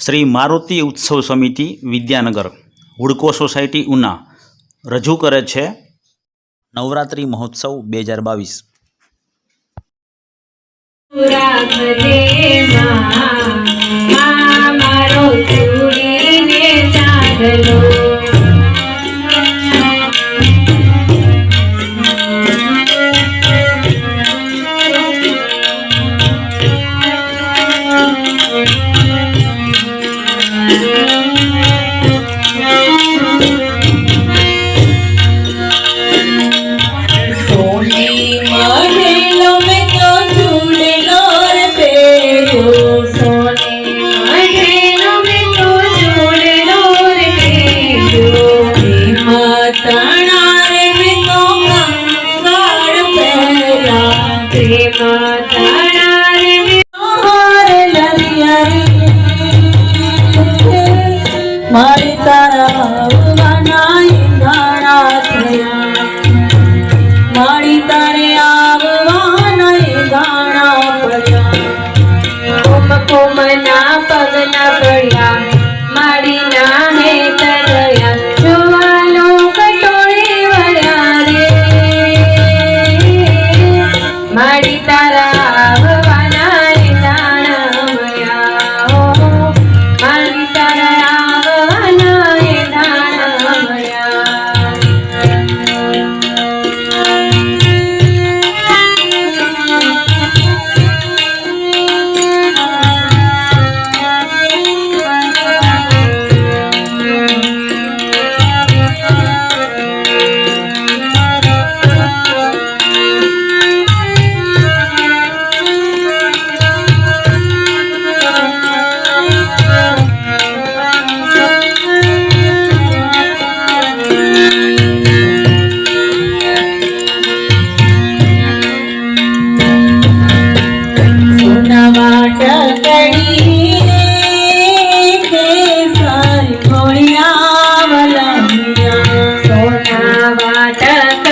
શ્રી મારુતિ ઉત્સવ સમિતિ વિદ્યાનગર, હુડકો સોસાયટી ઉના, રજૂ કરે છે નવરાત્રિ મહોત્સવ બે હજાર બાવીસ રાખજે મારી તારા આવવાના ઈંધાણા થયા. મારી તારે આવવાના ઈંધાણા પડ્યા. કોમ કોમના પગના પડ્યા. મારી ના હે તરયા. જોવાનો કટોળે વળ્યા રે. તારા